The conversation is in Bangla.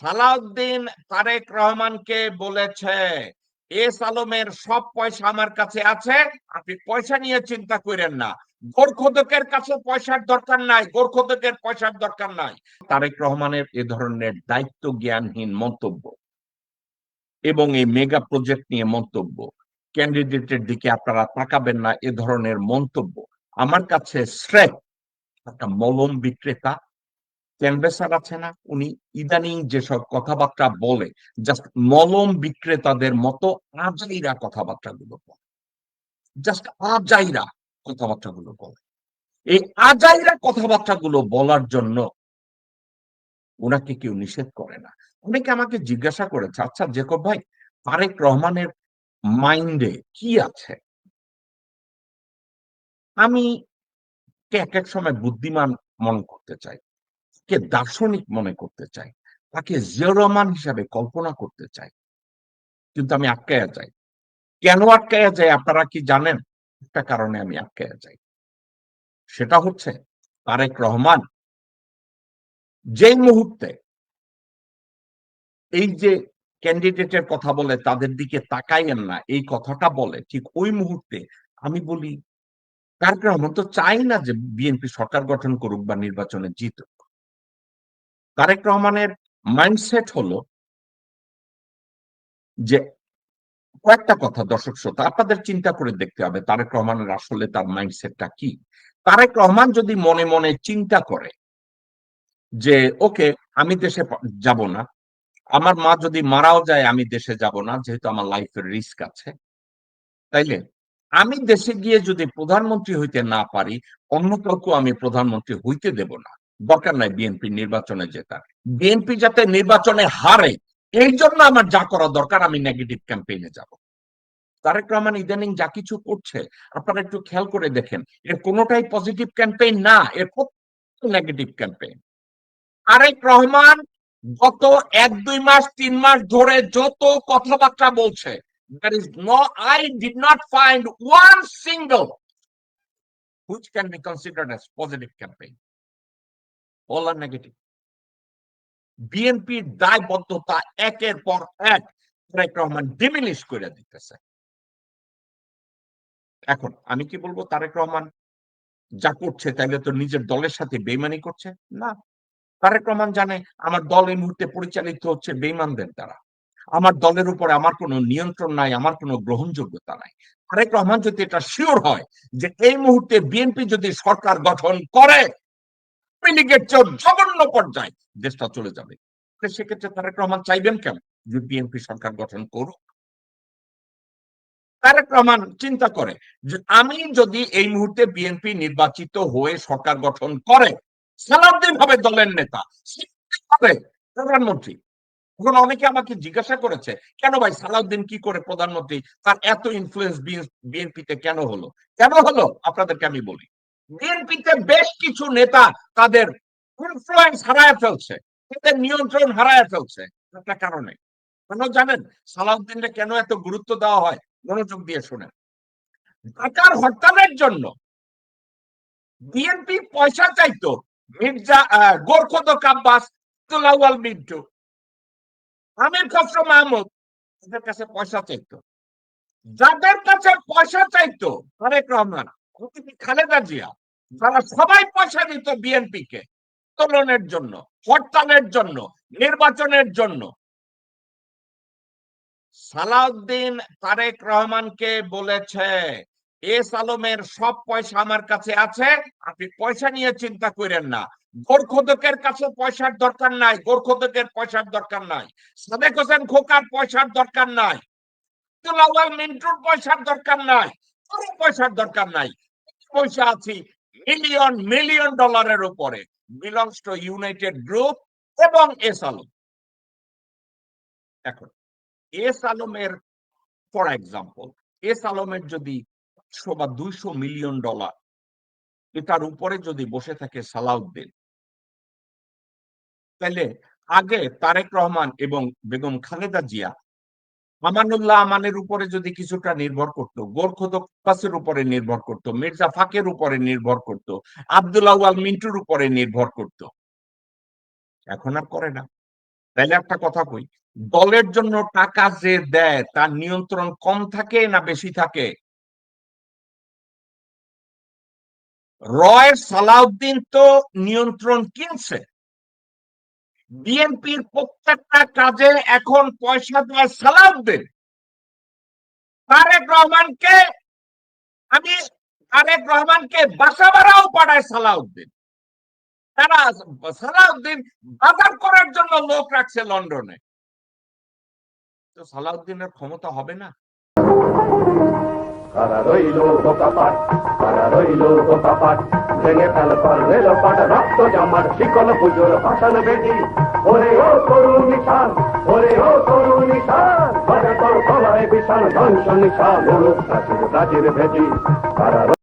সালাউদ্দিন তারেক রহমানকে বলেছে এস আলমের সব পয়সা আমার কাছে আছে, আপনি পয়সা নিয়ে চিন্তা করেন না। গোরখোদকের কাছে পয়সার দরকার নাই, গোরখোদকের পয়সার দরকার নাই। তারেক রহমানের এ ধরনের দায়িত্ব জ্ঞানহীন মন্তব্য এবং এই মেগা প্রজেক্ট নিয়ে মন্তব্য, ক্যান্ডিডেটের দিকে আপনারা তাকাবেন না, এ ধরনের মন্তব্য। আমার কাছে স্রেফ একটা মলম বিক্রেতা ক্যানভেসার আছে না, উনি ইদানিং যেসব কথাবার্তা বলে জাস্ট মলম বিক্রেতাদের মতো আজাইরা কথাবার্তা গুলো বলে। জাস্ট আজাইরা কথাবার্তা গুলো বলে। এই আজাইরা কথাবার্তা গুলো বলার জন্য ওনাকে কেউ নিষেধ করে না। অনেকে আমাকে জিজ্ঞাসা করেছে আচ্ছা জেকব ভাই, তারেক রহমানের মাইন্ডে কি আছে? আমি এক এক সময় বুদ্ধিমান মনে করতে চাই। কে দার্শনিক মনে করতে চাই, তাকে জিয়া রহমান হিসাবে কল্পনা করতে চাই। কিন্তু আমি আটকায়া যাই। কেন আটকায়া যাই আপনারা কি জানেন? একটা কারণে আমি আটকায়া যাই। সেটা হচ্ছে তারেক রহমান যেই মুহূর্তে এই যে ক্যান্ডিডেটের কথা বলে তাদের দিকে তাকাইয়েন না, এই কথাটা বলে, ঠিক ওই মুহূর্তে আমি বলি, তারেক রহমান তো চাই না যে বিএনপি সরকার গঠন করুক বা নির্বাচনে জিতুক। তারেক রহমানের মাইন্ডসেট হলো যে কয়েকটা কথা দর্শক শ্রোতা, আপনাদের চিন্তা করে দেখতে হবে তারেক রহমানের আসলে তার মাইন্ডসেটটা কি? তারেক রহমান যদি মনে মনে চিন্তা করে যে, ওকে, আমি দেশে যাব না। আমার মা যদি মারাও যায়, আমি দেশে যাব না, যেহেতু আমার লাইফের রিস্ক আছে। তাইলে আমি দেশে গিয়ে যদি প্রধানমন্ত্রী হইতে না পারি, অন্য কাউকে আমি প্রধানমন্ত্রী হইতে দেব না। দরকার নাই বিএনপি নির্বাচনে জেতার। বিএনপি যাতে নির্বাচনে হারে, এই জন্য আমার যা করা দরকার, আমি নেগেটিভ ক্যাম্পেইনে যাব। তারেক রহমান ইদানিং যা কিছু করছে, আপনারা একটু খেয়াল করে দেখেন, এর কোনোটাই পজিটিভ ক্যাম্পেইন না, এর নেগেটিভ ক্যাম্পেইন তারেক রহমান গত এক, দুই মাস, তিন মাস ধরে যত কথাবার্তা বলছে, there is no, i did not find one single which can be considered as positive campaign all are negative বিএনপির দায়বদ্ধতা একের পর এক তারেক রহমান ডিমিনিশ করে দিতেছে। এখন আমি কি বলব তারেক রহমান যা করছে তাইলে তো নিজের দলের সাথে বেইমানি করছে? না। তারেক রহমান জানে আমার দল এই মুহূর্তে পরিচালিত হচ্ছে বেইমানদের দ্বারা। আমার দলের উপরে আমার কোনো নিয়ন্ত্রণ নাই, আমার কোনো গ্রহণযোগ্যতা নাই। তারেক রহমান যদি এটা শিওর হয় যে এই মুহূর্তে বিএনপি যদি সরকার গঠন করে লীগের চেয়ে জঘন্য পর্যায়ে দেশটা চলে যাবে। সেক্ষেত্রে তারেক রহমান চাইবেন কেন? যে বিএনপি সরকার গঠন করুক। তারেক রহমান চিন্তা করে যে আমি যদি এই মুহূর্তে বিএনপি নির্বাচিত হয়ে সরকার গঠন করে, সালাউদ্দিন হবে দলের নেতা হবে প্রধানমন্ত্রী, এখন অনেকে আমাকে জিজ্ঞাসা করেছে, কেন ভাই সালাউদ্দিন কি করে প্রধানমন্ত্রী? তার এত ইনফ্লুয়েন্স বিএনপিতে কেন হলো? কেন হলো? আপনাদেরকে আমি বলি। বিএনপিতে বেশ কিছু নেতা তাদের ইনফ্লুয়েন্স হারায় ফেলছে, তাদের নিয়ন্ত্রণ হারায় ফেলছে, একটা কারণে। কেন জানেন? সালাউদ্দিনকে কেন এত গুরুত্ব দেওয়া হয়? মনোযোগ দিয়ে শোনেন। ঢাকার হরতালের জন্য বিএনপি পয়সা চাইতো মির্জা তুলাওয়াল মিন্টু, আমির খসরু মাহমুদ, তাদের কাছে পয়সা চাইতো। যাদের কাছে পয়সা চাইতো তারেক রহমান খালেদা জিয়া যারা সবাই পয়সা দিত বিএনপি কে আন্দোলনের জন্য, হরতালের জন্য, নির্বাচনের জন্য। সালাউদ্দিন তারেক রহমানকে বলেছে, এস আলমের সব পয়সা আমার কাছে আছে, আপনি পয়সা নিয়ে চিন্তা করেন না। গোরখোদকের কাছে পয়সার দরকার নাই গোরখোদকের পয়সার দরকার নাই। সাদেক হোসেন খোকার পয়সার দরকার নাই। মিন্টুর পয়সার দরকার নাই পয়সার দরকার নাই। পয়সা আছি মিলিয়ন মিলিয়ন ডলারের উপরে বিলংস টু ইউনাইটেড গ্রুপ এবং এস আলম এখন এস আলমের ফর এক্সাম্পল এস আলমের যদি একশো বা দুইশো মিলিয়ন ডলার এটার উপরে যদি বসে থাকে সালাউদ্দিন, তাহলে আগে তারেক রহমান এবং বেগম খালেদা জিয়া আমানুল্লাহ আমানের উপরে যদি কিছুটা নির্ভর করত গোরখোদাসের উপরে নির্ভর করত, মির্জা ফাকের উপরে নির্ভর করত, আব্দুল আওয়াল মিন্টুর উপরে নির্ভর করত। এখন আর করে না। তাহলে একটা কথা কই, দলের জন্য টাকা যে দেয়, তার নিয়ন্ত্রণ কম থাকে না বেশি থাকে? রয় সালাউদ্দিন তো নিয়ন্ত্রণ কিনছে। বিএনপির প্রত্যেকটা কাজে এখন পয়সা দেয় সালাউদ্দিন তারেক রহমানকে, আমি তারেক রহমানকে বাসা ভাড়াও পাঠায় সালাউদ্দিন তারা সালাউদ্দিন বাজার করার জন্য লোক রাখছে লন্ডনে। তো সালাউদ্দিনের ক্ষমতা হবে না? কারা রইল বোকাপাট কারা রইল বোকাপাট ভেঙে ফেল পর রেল পাট রক্ত জামার শিকল পুজোর ভাষণ বেদি ওরে ও তরুণ নিশান, ওরে ও তরুণ নিশান তোর গলায় বিশাল ধ্বংস নিশান ভেদি কারা